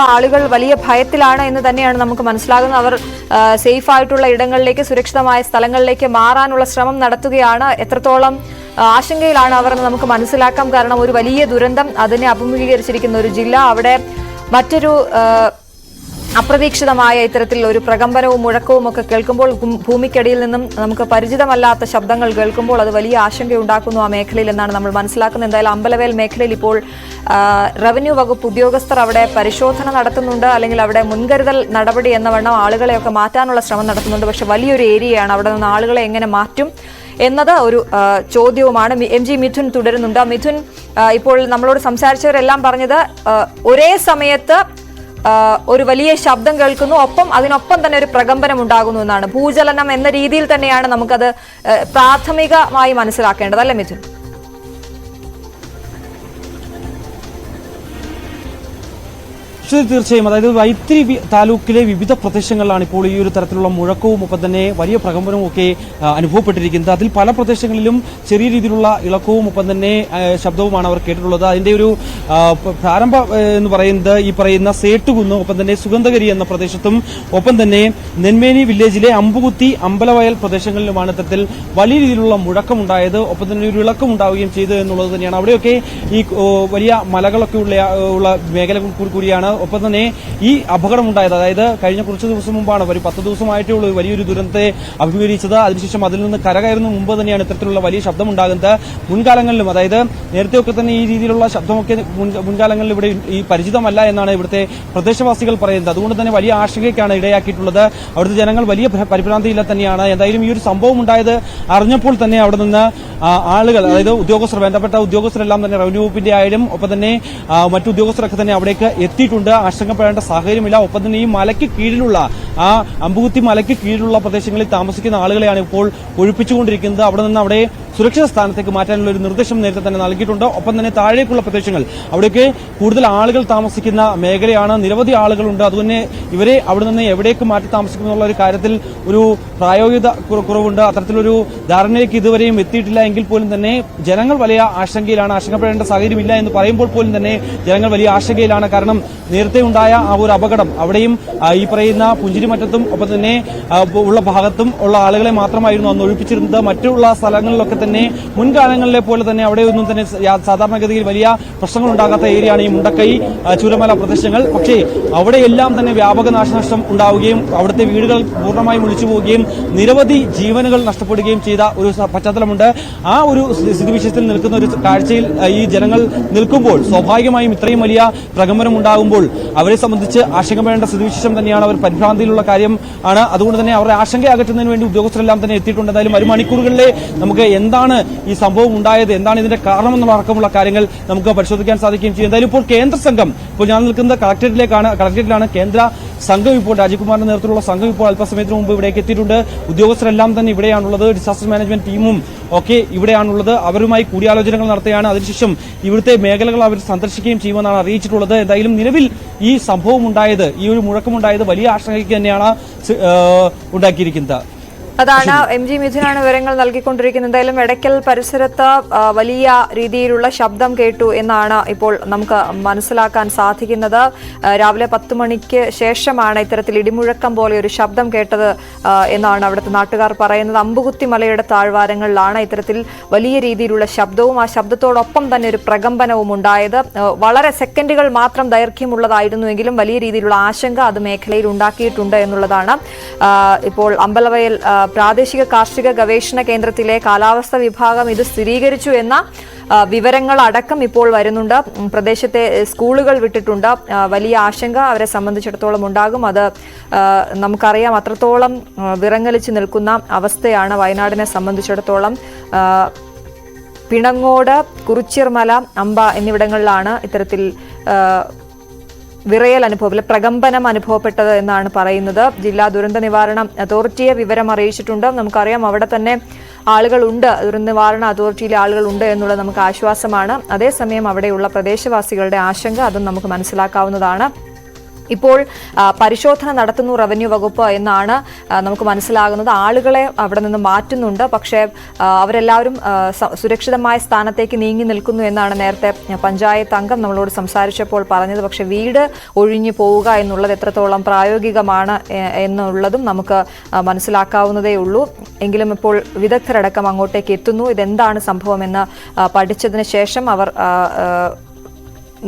അവിടെയുള്ള ആളുകൾ വലിയ ഭയത്തിലാണ് എന്ന് തന്നെയാണ് നമുക്ക് മനസ്സിലാകുന്നത്. അവർ സേഫ് ആയിട്ടുള്ള ഇടങ്ങളിലേക്ക് സുരക്ഷിതമായ സ്ഥലങ്ങളിലേക്ക് മാറാനുള്ള ശ്രമം നടത്തുകയാണ്. എത്രത്തോളം ആശങ്കയിലാണ് അവർ എന്ന് നമുക്ക് മനസ്സിലാക്കാം. കാരണം ഒരു വലിയ ദുരന്തം അതിനെ അഭിമുഖീകരിച്ചിരിക്കുന്ന ഒരു ജില്ല. അവിടെ മറ്റൊരു അപ്രതീക്ഷിതമായ ഇത്തരത്തിൽ ഒരു പ്രകമ്പനവും മുഴക്കവും ഒക്കെ കേൾക്കുമ്പോൾ ഭൂമിക്കടിയിൽ നിന്നും നമുക്ക് പരിചിതമല്ലാത്ത ശബ്ദങ്ങൾ കേൾക്കുമ്പോൾ അത് വലിയ ആശങ്കയുണ്ടാക്കുന്നു ആ മേഖലയിൽ എന്നാണ് നമ്മൾ മനസ്സിലാക്കുന്നത്. എന്തായാലും അമ്പലവേൽ മേഖലയിൽ ഇപ്പോൾ റവന്യൂ വകുപ്പ് ഉദ്യോഗസ്ഥർ അവിടെ പരിശോധന നടത്തുന്നുണ്ട്. അല്ലെങ്കിൽ അവിടെ മുൻകരുതൽ നടപടി എന്ന വണ്ണം ആളുകളെയൊക്കെ മാറ്റാനുള്ള ശ്രമം നടത്തുന്നുണ്ട്. പക്ഷെ വലിയൊരു ഏരിയയാണ് അവിടെ നിന്ന് ആളുകളെ എങ്ങനെ മാറ്റും എന്നത് ഒരു ചോദ്യവുമാണ്. എം ജി മിഥുൻ തുടരുന്നുണ്ട്. മിഥുൻ ഇപ്പോൾ നമ്മളോട് സംസാരിച്ചവരെല്ലാം പറഞ്ഞത് ഒരേ സമയത്ത് ഒരു വലിയ ശബ്ദം കേൾക്കുന്നു. ഒപ്പം അതിനൊപ്പം തന്നെ ഒരു പ്രകമ്പനം ഉണ്ടാകുന്നു എന്നാണ്. ഭൂചലനം എന്ന രീതിയിൽ തന്നെയാണ് നമുക്കത് പ്രാഥമികമായി മനസ്സിലാക്കേണ്ടത്. അല്ലേ മിഥുൻ? ശരി തീർച്ചയായും അതായത് വൈത്തിരി താലൂക്കിലെ വിവിധ പ്രദേശങ്ങളിലാണ് ഇപ്പോൾ ഈ ഒരു തരത്തിലുള്ള മുഴക്കവും ഒപ്പം തന്നെ വലിയ പ്രകമ്പനവും ഒക്കെ അനുഭവപ്പെട്ടിരിക്കുന്നത്. അതിൽ പല പ്രദേശങ്ങളിലും ചെറിയ രീതിയിലുള്ള ഇളക്കവും ഒപ്പം തന്നെ ശബ്ദവുമാണ് അവർ കേട്ടിട്ടുള്ളത്. അതിന്റെ ഒരു പ്രാരംഭ എന്ന് പറയുന്നത് ഈ പറയുന്ന സേട്ടുകുന്ന് ഒപ്പം തന്നെ സുഗന്ധഗിരി എന്ന പ്രദേശത്തും ഒപ്പം തന്നെ നെന്മേനി വില്ലേജിലെ അമ്പുകുത്തി അമ്പലവയൽ പ്രദേശങ്ങളിലുമാണ് ഇത്തരത്തിൽ വലിയ രീതിയിലുള്ള മുഴക്കമുണ്ടായത്. ഒപ്പം തന്നെ ഒരു ഇളക്കം ഉണ്ടാവുകയും ചെയ്തു എന്നുള്ളത് തന്നെയാണ്. അവിടെയൊക്കെ ഈ വലിയ മലകളൊക്കെ ഉള്ള മേഖല കൂടിയാണ് ഒപ്പം തന്നെ ഈ അപകടമുണ്ടായത് അതായത് കഴിഞ്ഞ കുറച്ച് ദിവസം മുമ്പാണ് ഒരു പത്ത് ദിവസമായിട്ടേ ഉള്ളൂ വലിയൊരു ദുരന്തത്തെ അഭിമുഖീകരിച്ചത്. അതിനുശേഷം അതിൽ നിന്ന് കരകയറുന്ന മുമ്പ് തന്നെയാണ് ഇത്തരത്തിലുള്ള വലിയ ശബ്ദമുണ്ടാകുന്നത്. മുൻകാലങ്ങളിലും അതായത് നേരത്തെയൊക്കെ തന്നെ ഈ രീതിയിലുള്ള ശബ്ദമൊക്കെ മുൻകാലങ്ങളിൽ ഇവിടെ ഈ പരിചിതമല്ല എന്നാണ് ഇവിടുത്തെ പ്രദേശവാസികൾ പറയുന്നത്. അതുകൊണ്ട് തന്നെ വലിയ ആശങ്കയ്ക്കാണ് ഇടയാക്കിയിട്ടുള്ളത്. അവിടുത്തെ ജനങ്ങൾ വലിയ പരിഭ്രാന്തിയില്ല തന്നെയാണ്. എന്തായാലും ഈ ഒരു സംഭവം ഉണ്ടായത് അറിഞ്ഞപ്പോൾ തന്നെ അവിടെ നിന്ന് ആളുകൾ അതായത് ഉദ്യോഗസ്ഥർ ബന്ധപ്പെട്ട ഉദ്യോഗസ്ഥരെല്ലാം തന്നെ റവന്യൂ വകുപ്പിന്റെ ആയാലും ഒപ്പം തന്നെ മറ്റു ഉദ്യോഗസ്ഥരൊക്കെ തന്നെ അവിടേക്ക് എത്തിയിട്ടുണ്ട്. ആശങ്കപ്പെടേണ്ട സാഹചര്യമില്ല. ഒപ്പം തന്നെ ഈ മലയ്ക്ക് കീഴിലുള്ള ആ അമ്പുകുത്തി മലയ്ക്ക് കീഴിലുള്ള പ്രദേശങ്ങളിൽ താമസിക്കുന്ന ആളുകളെയാണ് ഇപ്പോൾ ഒഴിപ്പിച്ചുകൊണ്ടിരിക്കുന്നത്. അവിടെ നിന്ന് അവിടെ സുരക്ഷിത സ്ഥാനത്തേക്ക് മാറ്റാനുള്ള ഒരു നിർദ്ദേശം നേരത്തെ തന്നെ നൽകിയിട്ടുണ്ട്. ഒപ്പം തന്നെ താഴേക്കുള്ള പ്രദേശങ്ങൾ. അവിടേക്ക് കൂടുതൽ ആളുകൾ താമസിക്കുന്ന മേഖലയാണ്. നിരവധി ആളുകളുണ്ട്. അതുതന്നെ ഇവരെ അവിടെ നിന്ന് എവിടേക്ക് മാറ്റി താമസിക്കുമെന്നുള്ള ഒരു കാര്യത്തിൽ ഒരു പ്രായോഗിക കുറ- കുറവുണ്ട്. അത്തരത്തിലൊരു ധാരണയിലേക്ക് ഇതുവരെയും എത്തിയിട്ടില്ല എങ്കിൽ പോലും തന്നെ ജനങ്ങൾ വലിയ ആശങ്കയിലാണ്. ആശങ്കപ്പെടേണ്ട സാഹചര്യമില്ല എന്ന് പറയുമ്പോൾ പോലും തന്നെ ജനങ്ങൾ വലിയ ആശങ്കയിലാണ്. കാരണം നേരത്തെ ഉണ്ടായ ആ ഒരു അപകടം അവിടെയും ഈ പറയുന്ന പുഞ്ചിരിമറ്റത്തും ഒപ്പം തന്നെ ഉള്ള ഭാഗത്തും ഉള്ള ആളുകളെ മാത്രമായിരുന്നു അന്ന് ഒഴിപ്പിച്ചിരുന്നത്. മറ്റുള്ള സ്ഥലങ്ങളിലൊക്കെ തന്നെ മുൻകാലങ്ങളിലെ പോലെ തന്നെ അവിടെയൊന്നും തന്നെ സാധാരണഗതിയിൽ വലിയ പ്രശ്നങ്ങൾ ഉണ്ടാകാത്ത ഏരിയയാണ് ഈ മുണ്ടക്കൈ ചൂരമല പ്രദേശങ്ങൾ. പക്ഷേ അവിടെയെല്ലാം തന്നെ വ്യാപക നാശനഷ്ടം ഉണ്ടാവുകയും അവിടുത്തെ വീടുകൾ പൂർണമായും ഒളിച്ചു പോവുകയും നിരവധി ജീവനുകൾ നഷ്ടപ്പെടുകയും ചെയ്ത ഒരു പശ്ചാത്തലമുണ്ട്. ആ ഒരു സ്ഥി- സ്ഥിതിവിശേഷത്തിൽ നിൽക്കുന്ന ഒരു കാഴ്ചയിൽ ഈ ജനങ്ങൾ നിൽക്കുമ്പോൾ സ്വാഭാവികമായും ഇത്രയും വലിയ പ്രകമ്പനം ഉണ്ടാകുമ്പോൾ അവരെ സംബന്ധിച്ച് ആശങ്കപ്പെടേണ്ട സ്ഥിതിവിശേഷം തന്നെയാണ് അവർ പരിഭ്രാന്തിയിലുള്ള കാര്യം ആണ്. അതുകൊണ്ട് തന്നെ അവരുടെ ആശങ്ക അകറ്റുന്നതിന് വേണ്ടി ഉദ്യോഗസ്ഥരെല്ലാം തന്നെ എത്തിയിട്ടുണ്ട്. എന്തായാലും ഒരു മണിക്കൂറുകളിലെ നമുക്ക് എന്താണ് ഈ സംഭവം ഉണ്ടായത്? എന്താണ് ഇതിന്റെ കാരണമെന്നുള്ള അടക്കമുള്ള കാര്യങ്ങൾ നമുക്ക് പരിശോധിക്കാൻ സാധിക്കുകയും ചെയ്യും. എന്തായാലും ഇപ്പോൾ കേന്ദ്ര സംഘം ഇപ്പോൾ ഞാൻ നിൽക്കുന്നത് കളക്ടറേറ്റിലേക്കാണ് കളക്ടറേറ്റിലാണ് കേന്ദ്ര സംഘം ഇപ്പോൾ രാജകുമാറിന്റെ നേതൃത്വത്തിലുള്ള സംഘം ഇപ്പോൾ അല്പസമയത്തിന് മുമ്പ് ഇവിടേക്ക് എത്തിയിട്ടുണ്ട്. ഉദ്യോഗസ്ഥരെല്ലാം തന്നെ ഇവിടെയാണുള്ളത്. ഡിസാസ്റ്റർ മാനേജ്മെന്റ് ടീമും ഒക്കെ ഇവിടെയാണുള്ളത്. അവരുമായി കൂടിയാലോചനകൾ നടത്തുകയാണ്. അതിനുശേഷം ഇവിടുത്തെ മേഖലകൾ അവർ സന്ദർശിക്കുകയും ചെയ്യുമെന്നാണ് അറിയിച്ചിട്ടുള്ളത്. എന്തായാലും നിലവിൽ ഈ സംഭവം ഉണ്ടായത് ഈ ഒരു മുഴക്കമുണ്ടായത് വലിയ ആശങ്കയ്ക്ക് തന്നെയാണ് ഉണ്ടാക്കിയിരിക്കുന്നത്. അതാണ് എം ജി മിഥുനാണ് വിവരങ്ങൾ നൽകിക്കൊണ്ടിരിക്കുന്നത്. എന്തായാലും എടയ്ക്കൽ പരിസരത്ത് വലിയ രീതിയിലുള്ള ശബ്ദം കേട്ടു എന്നാണ് ഇപ്പോൾ നമുക്ക് മനസ്സിലാക്കാൻ സാധിക്കുന്നത്. രാവിലെ പത്ത് മണിക്ക് ശേഷമാണ് ഇത്തരത്തിൽ ഇടിമുഴക്കം പോലെ ഒരു ശബ്ദം കേട്ടത് എന്നാണ് അവിടുത്തെ നാട്ടുകാർ പറയുന്നത്. അമ്പുകുത്തി മലയുടെ താഴ്വാരങ്ങളിലാണ് ഇത്തരത്തിൽ വലിയ രീതിയിലുള്ള ശബ്ദവും ആ ശബ്ദത്തോടൊപ്പം തന്നെ ഒരു പ്രകമ്പനവും ഉണ്ടായത്. വളരെ സെക്കൻഡുകൾ മാത്രം ദൈർഘ്യമുള്ളതായിരുന്നുവെങ്കിലും വലിയ രീതിയിലുള്ള ആശങ്ക അത് മേഖലയിൽ ഉണ്ടാക്കിയിട്ടുണ്ട് എന്നുള്ളതാണ്. ഇപ്പോൾ അമ്പലവയൽ പ്രാദേശിക കാർഷിക ഗവേഷണ കേന്ദ്രത്തിലെ കാലാവസ്ഥ വിഭാഗം ഇത് സ്ഥിരീകരിച്ചു എന്ന വിവരങ്ങൾ അടക്കം ഇപ്പോൾ വരുന്നുണ്ട്. പ്രദേശത്തെ സ്കൂളുകൾ വിട്ടിട്ടുണ്ട്. വലിയ ആശങ്ക അവരെ സംബന്ധിച്ചിടത്തോളം ഉണ്ടാകും. അത് നമുക്കറിയാം അത്രത്തോളം വിറങ്ങലിച്ച് നിൽക്കുന്ന അവസ്ഥയാണ് വയനാടിനെ സംബന്ധിച്ചിടത്തോളം. പിണങ്ങോട് കുറിച്ചിർമല അമ്പ എന്നിവിടങ്ങളിലാണ് ഇത്തരത്തിൽ വിറയൽ അനുഭവം പ്രകമ്പനം അനുഭവപ്പെട്ടത് എന്നാണ് പറയുന്നത്. ജില്ലാ ദുരന്ത നിവാരണ അതോറിറ്റിയെ വിവരം അറിയിച്ചിട്ടുണ്ട്. നമുക്കറിയാം അവിടെ തന്നെ ആളുകളുണ്ട്. ദുരന്ത നിവാരണ അതോറിറ്റിയിലെ ആളുകളുണ്ട് എന്നുള്ള നമുക്ക് ആശ്വാസമാണ്. അതേസമയം അവിടെയുള്ള പ്രദേശവാസികളുടെ ആശങ്ക അതും നമുക്ക് മനസ്സിലാക്കാവുന്നതാണ്. ഇപ്പോൾ പരിശോധന നടത്തുന്നു റവന്യൂ വകുപ്പ് എന്നാണ് നമുക്ക് മനസ്സിലാകുന്നത്. ആളുകളെ അവിടെ നിന്ന് മാറ്റുന്നുണ്ട്. പക്ഷേ അവരെല്ലാവരും സുരക്ഷിതമായ സ്ഥാനത്തേക്ക് നീങ്ങി നിൽക്കുന്നു എന്നാണ് നേരത്തെ പഞ്ചായത്ത് അംഗം നമ്മളോട് സംസാരിച്ചപ്പോൾ പറഞ്ഞത്. പക്ഷേ വീട് ഒഴിഞ്ഞു പോവുക എന്നുള്ളത് എത്രത്തോളം പ്രായോഗികമാണ് എന്നുള്ളതും നമുക്ക് മനസ്സിലാക്കാവുന്നതേ ഉള്ളൂ. എങ്കിലും ഇപ്പോൾ വിദഗ്ധരടക്കം അങ്ങോട്ടേക്ക് എത്തുന്നു. ഇതെന്താണ് സംഭവമെന്ന് പഠിച്ചതിന് ശേഷം അവർ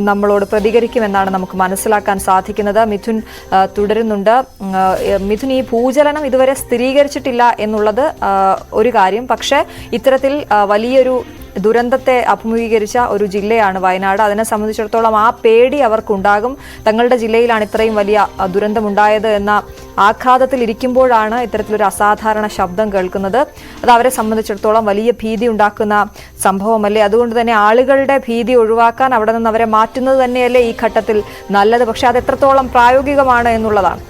നമ്മളോട് പ്രതികരിക്കുമെന്നാണ് നമുക്ക് മനസ്സിലാക്കാൻ സാധിക്കുന്നത്. മിഥുൻ തുടരുന്നുണ്ട്. മിഥുൻ ഈ ഭൂചലനം ഇതുവരെ സ്ഥിരീകരിച്ചിട്ടില്ല എന്നുള്ളത് ഒരു കാര്യം. പക്ഷേ ഇത്തരത്തിൽ വലിയൊരു ദുരന്തത്തെ അഭിമുഖീകരിച്ച ഒരു ജില്ലയാണ് വയനാട്. അതിനെ സംബന്ധിച്ചിടത്തോളം ആ പേടി അവർക്കുണ്ടാകും. തങ്ങളുടെ ജില്ലയിലാണ് ഇത്രയും വലിയ ദുരന്തമുണ്ടായത് എന്ന ആഘാതത്തിൽ ഇരിക്കുമ്പോഴാണ് ഇത്തരത്തിലൊരു അസാധാരണ ശബ്ദം കേൾക്കുന്നത്. അത് അവരെ സംബന്ധിച്ചിടത്തോളം വലിയ ഭീതി ഉണ്ടാക്കുന്ന സംഭവമല്ലേ? അതുകൊണ്ട് തന്നെ ആളുകളുടെ ഭീതി ഒഴിവാക്കാൻ അവിടെ നിന്ന് അവരെ മാറ്റുന്നത് തന്നെയല്ലേ ഈ ഘട്ടത്തിൽ നല്ലത്? പക്ഷെ അത് എത്രത്തോളം പ്രായോഗികമാണ് എന്നുള്ളതാണ്.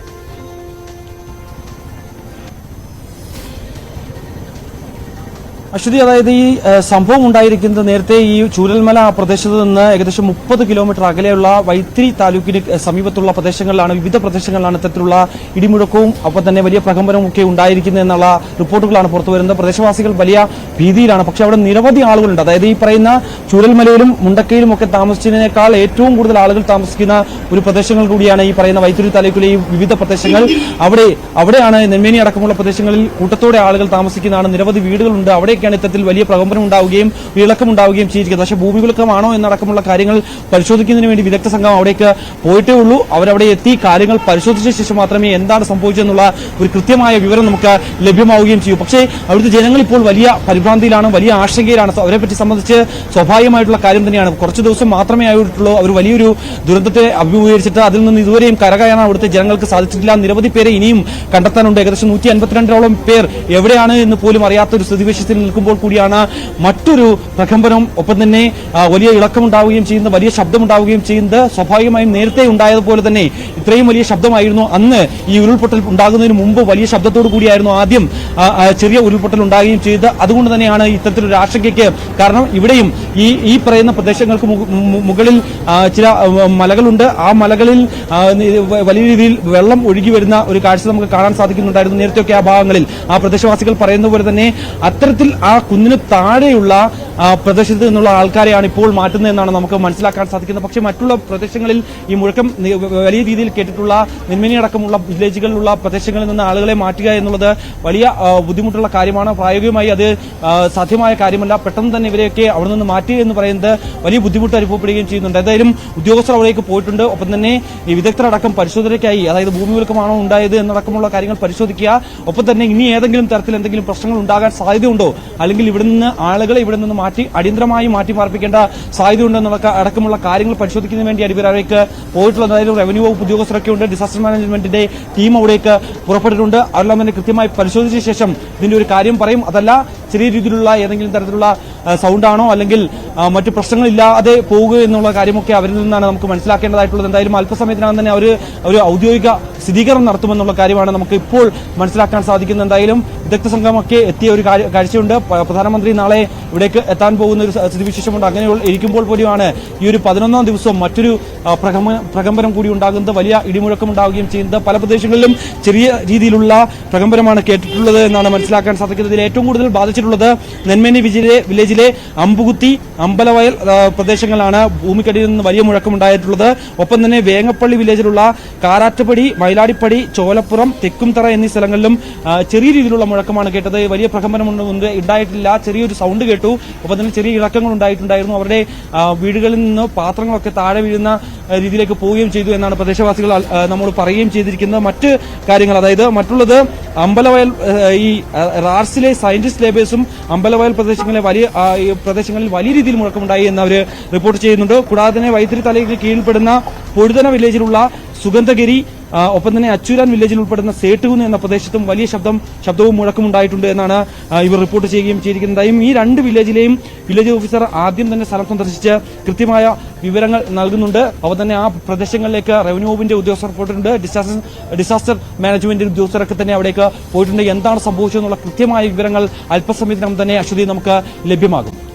അശ്വതി അതായത് ഈ സംഭവം ഉണ്ടായിരിക്കുന്നത് നേരത്തെ ഈ ചൂരൽമല പ്രദേശത്ത് നിന്ന് ഏകദേശം മുപ്പത് കിലോമീറ്റർ അകലെയുള്ള വൈത്തിരി താലൂക്കിന് സമീപത്തുള്ള പ്രദേശങ്ങളിലാണ് വിവിധ പ്രദേശങ്ങളിലാണ് ഇത്തരത്തിലുള്ള ഇടിമുഴക്കവും ഒപ്പം തന്നെ വലിയ പ്രകമ്പനവും ഒക്കെ ഉണ്ടായിരിക്കുന്നത് എന്നുള്ള റിപ്പോർട്ടുകളാണ് പുറത്തു വരുന്നത്. പ്രദേശവാസികൾ വലിയ ഭീതിയിലാണ്. പക്ഷേ അവിടെ നിരവധി ആളുകളുണ്ട്. അതായത് ഈ പറയുന്ന ചൂരൽമലയിലും മുണ്ടക്കയിലും ഒക്കെ താമസിച്ചതിനേക്കാൾ ഏറ്റവും കൂടുതൽ ആളുകൾ താമസിക്കുന്ന ഒരു പ്രദേശങ്ങൾ കൂടിയാണ് ഈ പറയുന്ന വൈത്തിരി താലൂക്കിലെ ഈ വിവിധ പ്രദേശങ്ങൾ. അവിടെ അവിടെയാണ് നെന്മേനി അടക്കമുള്ള പ്രദേശങ്ങളിൽ കൂട്ടത്തോടെ ആളുകൾ താമസിക്കുന്നതാണ്. നിരവധി വീടുകളുണ്ട്. അവിടെയൊക്കെയാണ് ഇത്തരത്തിൽ വലിയ പ്രകമ്പനം ഉണ്ടാവുകയും വിളക്കം ഉണ്ടാവുകയും ചെയ്തിരിക്കുന്നത്. പക്ഷേ ഭൂമികുലുക്കമാണോ എന്നടക്കമുള്ള കാര്യങ്ങൾ പരിശോധിക്കുന്നതിന് വേണ്ടി വിദഗ്ധ സംഘം അവിടേക്ക് പോയിട്ടേ ഉള്ളൂ. അവരവിടെ എത്തി കാര്യങ്ങൾ പരിശോധിച്ച ശേഷം മാത്രമേ എന്താണ് സംഭവിച്ചതെന്നുള്ള ഒരു കൃത്യമായ വിവരം നമുക്ക് ലഭ്യമാവുകയും ചെയ്യൂ. പക്ഷേ അവിടുത്തെ ജനങ്ങൾ ഇപ്പോൾ വലിയ പരിഭ്രാന്തിയിലാണ് വലിയ ആശങ്കയിലാണ്. അവരെ പറ്റി സംബന്ധിച്ച് സ്വാഭാവികമായിട്ടുള്ള കാര്യം തന്നെയാണ്. കുറച്ച് ദിവസം മാത്രമേ ആയിട്ടുള്ളൂ. അവർ വലിയൊരു ദുരന്തത്തെ അഭിമുഖീകരിച്ചിട്ട് അതിൽ നിന്ന് ഇതുവരെയും കരകയറാൻ അവിടുത്തെ ജനങ്ങൾക്ക് സാധിച്ചിട്ടില്ല. നിരവധി പേരെ ഇനിയും കണ്ടെത്താനുണ്ട്. ഏകദേശം നൂറ്റി അൻപത്തിരണ്ടോളം പേർ എവിടെയാണ് എന്ന് പോലും അറിയാത്ത ഒരു സ്ഥിതിവിശേഷത്തിൽ നിൽക്കുമ്പോൾ കൂടിയാണ് മറ്റൊരു പ്രകമ്പനം. ഒപ്പം തന്നെ വലിയ ഇളക്കമുണ്ടാവുകയും ചെയ്യുന്ന വലിയ ശബ്ദമുണ്ടാവുകയും ചെയ്യുന്നത് സ്വാഭാവികമായും നേരത്തെ ഉണ്ടായതുപോലെ തന്നെ ഇത്രയും വലിയ ശബ്ദമായിരുന്നു. അന്ന് ഈ ഉരുൾപൊട്ടൽ ഉണ്ടാകുന്നതിന് മുമ്പ് വലിയ ശബ്ദത്തോടു കൂടിയായിരുന്നു ആദ്യം ചെറിയ ഉരുൾപൊട്ടൽ ഉണ്ടാകുകയും ചെയ്തത്. അതുകൊണ്ട് തന്നെയാണ് ഇത്തരത്തിലൊരു ആശങ്കയ്ക്ക് കാരണം. ഇവിടെയും ഈ ഈ പറയുന്ന പ്രദേശങ്ങൾക്ക് മുകളിൽ ചില മലകളുണ്ട്. ആ മലകളിൽ വലിയ രീതിയിൽ വെള്ളം ഒഴുകി വരുന്ന ഒരു കാഴ്ച നമുക്ക് കാണാൻ സാധിക്കുന്നുണ്ടായിരുന്നു നേരത്തെയൊക്കെ ആ ഭാഗങ്ങളിൽ. ആ പ്രദേശവാസികൾ പറയുന്ന പോലെ തന്നെ അത്തരത്തിൽ ആ കുന്നിന് താഴെയുള്ള പ്രദേശത്ത് നിന്നുള്ള ആൾക്കാരെയാണ് ഇപ്പോൾ മാറ്റുന്നതെന്നാണ് നമുക്ക് മനസ്സിലാക്കാൻ സാധിക്കുന്നത്. പക്ഷേ മറ്റുള്ള പ്രദേശങ്ങളിൽ ഈ മുഴക്കം വലിയ രീതിയിൽ കേട്ടിട്ടുള്ള നെന്മിനി അടക്കമുള്ള വില്ലേജുകളിലുള്ള പ്രദേശങ്ങളിൽ നിന്ന് ആളുകളെ മാറ്റുക എന്നുള്ളത് വലിയ ബുദ്ധിമുട്ടുള്ള കാര്യമാണ്. പ്രായോഗികമായി അത് സാധ്യമായ കാര്യമല്ല. പെട്ടെന്ന് തന്നെ ഇവരെയൊക്കെ അവിടെ നിന്ന് മാറ്റുക എന്ന് പറയുന്നത് വലിയ ബുദ്ധിമുട്ട് അനുഭവപ്പെടുകയും ചെയ്യുന്നുണ്ട്. എന്തായാലും ഉദ്യോഗസ്ഥർ അവിടേക്ക് പോയിട്ടുണ്ട്. ഒപ്പം തന്നെ ഈ വിദഗ്ധരടക്കം പരിശോധനയ്ക്കായി അതായത് ഭൂമി വിലക്കമാണോ ഉണ്ടായത് എന്നടക്കമുള്ള കാര്യങ്ങൾ പരിശോധിക്കുക. ഒപ്പം തന്നെ ഇനി ഏതെങ്കിലും തരത്തിൽ എന്തെങ്കിലും പ്രശ്നങ്ങൾ ഉണ്ടാകാൻ സാധ്യതയുണ്ടോ അല്ലെങ്കിൽ ഇവിടെ നിന്ന് ആളുകളെ ഇവിടെ നിന്ന് മാറ്റി അടിയന്തരമായി മാറ്റി പാർപ്പിക്കേണ്ട സാധ്യതയുണ്ടോ എന്നുള്ള അടക്കമുള്ള കാര്യങ്ങൾ പരിശോധിക്കുന്നതിന് വേണ്ടി അവിടേക്ക് പോയിട്ടുള്ളത്. അതായത് റവന്യൂ വകുപ്പ് ഉദ്യോഗസ്ഥരൊക്കെ ഉണ്ട്. ഡിസാസ്റ്റർ മാനേജ്മെന്റിന്റെ ടീം അവിടേക്ക് പുറപ്പെട്ടിട്ടുണ്ട്. അവരെല്ലാം തന്നെ കൃത്യമായി പരിശോധിച്ച ശേഷം ഇതിന്റെ ഒരു കാര്യം പറയും. അതല്ല ചെറിയ രീതിയിലുള്ള ഏതെങ്കിലും തരത്തിലുള്ള സൗണ്ടാണോ അല്ലെങ്കിൽ മറ്റു പ്രശ്നങ്ങളില്ലാതെ പോകുക എന്നുള്ള കാര്യമൊക്കെ അവരിൽ നിന്നാണ് നമുക്ക് മനസ്സിലാക്കേണ്ടതായിട്ടുള്ളത്. എന്തായാലും അല്പസമയത്തിനകം തന്നെ അവർ ഒരു ഔദ്യോഗിക സ്ഥിരീകരണം നടത്തുമെന്നുള്ള കാര്യമാണ് നമുക്ക് ഇപ്പോൾ മനസ്സിലാക്കാൻ സാധിക്കുന്നത്. എന്തായാലും വിദഗ്ധ സംഘമൊക്കെ എത്തിയ ഒരു കാഴ്ചയുണ്ട്. പ്രധാനമന്ത്രി നാളെ ഇവിടേക്ക് എത്താൻ പോകുന്ന ഒരു സ്ഥിതിവിശേഷമുണ്ട്. അങ്ങനെ ഇരിക്കുമ്പോൾ പോലെയാണ് ഈ ഒരു പതിനൊന്നാം ദിവസം മറ്റൊരു പ്രകമ്പനം കൂടി ഉണ്ടാകുന്നത്. വലിയ ഇടിമുഴക്കം ഉണ്ടാവുകയും ചെയ്യുന്നത്. പല പ്രദേശങ്ങളിലും ചെറിയ രീതിയിലുള്ള പ്രകമ്പനമാണ് കേട്ടിട്ടുള്ളത് എന്നാണ് മനസ്സിലാക്കാൻ സാധിക്കുന്നത്. ഇതിൽ ഏറ്റവും കൂടുതൽ ബാധിച്ചിട്ടുള്ളത് നെന്മേനി വിജിലെ വില്ലേജിലെ അമ്പുകുത്തി അമ്പലവയൽ പ്രദേശങ്ങളാണ് ഭൂമിക്കടിയിൽ നിന്ന് വലിയ മുഴക്കമുണ്ടായിട്ടുള്ളത്. ഒപ്പം തന്നെ വേങ്ങപ്പള്ളി വില്ലേജിലുള്ള കാരാറ്റുപടി മയിലാടിപ്പടി ചോലപ്പുറം തെക്കുംതറ എന്നീ സ്ഥലങ്ങളിലും ചെറിയ രീതിയിലുള്ള മുഴക്കമാണ് കേട്ടത്. വലിയ പ്രകമ്പനം ഒന്നും ഉണ്ടായിട്ടില്ല. ചെറിയൊരു സൗണ്ട് കേട്ടു. ഒപ്പം തന്നെ ചെറിയ ഇളക്കങ്ങൾ ഉണ്ടായിട്ടുണ്ടായിരുന്നു. അവരുടെ വീടുകളിൽ നിന്ന് പാത്രങ്ങളൊക്കെ താഴെ വീഴുന്ന രീതിയിലേക്ക് പോവുകയും ചെയ്തു എന്നാണ് പ്രദേശവാസികൾ നമ്മൾ പറയുകയും ചെയ്തിരിക്കുന്നത്. മറ്റ് കാര്യങ്ങൾ അതായത് മറ്റുള്ളത് അമ്പലവയൽ ഈ റാർസിലെ സയന്റിസ്റ്റ് ലേബേഴ്സും അമ്പലവയൽ പ്രദേശങ്ങളിലെ വലിയ പ്രദേശങ്ങളിൽ വലിയ രീതിയിൽ മുഴക്കമുണ്ടായി എന്ന് അവർ റിപ്പോർട്ട് ചെയ്യുന്നുണ്ട്. കൂടാതെ തന്നെ വൈത്തിരി തലയ്ക്ക് കീഴിൽപ്പെടുന്ന പൊഴുതന വില്ലേജിലുള്ള സുഗന്ധഗിരി ഒപ്പം തന്നെ അച്ചൂരാൻ വില്ലേജിൽ ഉൾപ്പെടുന്ന സേട്ടുകുന്ന് എന്ന പ്രദേശത്തും വലിയ ശബ്ദം ശബ്ദവും മുഴക്കവും ഉണ്ടായിട്ടുണ്ട് എന്നാണ് ഇവർ റിപ്പോർട്ട് ചെയ്യുകയും ചെയ്തിരിക്കുന്നതായും ഈ രണ്ട് വില്ലേജിലെയും വില്ലേജ് ഓഫീസർ ആദ്യം തന്നെ സ്ഥലം സന്ദർശിച്ച് കൃത്യമായ വിവരങ്ങൾ നൽകുന്നുണ്ട്. ഒപ്പം തന്നെ ആ പ്രദേശങ്ങളിലേക്ക് റവന്യൂ വകുപ്പിന്റെ ഉദ്യോഗസ്ഥർ പോയിട്ടുണ്ട്. ഡിസാസ്റ്റർ ഡിസാസ്റ്റർ മാനേജ്മെന്റ് ഉദ്യോഗസ്ഥരൊക്കെ തന്നെ അവിടേക്ക് പോയിട്ടുണ്ട്. എന്താണ് സംഭവിച്ചതെന്നുള്ള കൃത്യമായ വിവരങ്ങൾ അല്പസമയത്തിനകം തന്നെ അശ്വതി നമുക്ക് ലഭ്യമാകും.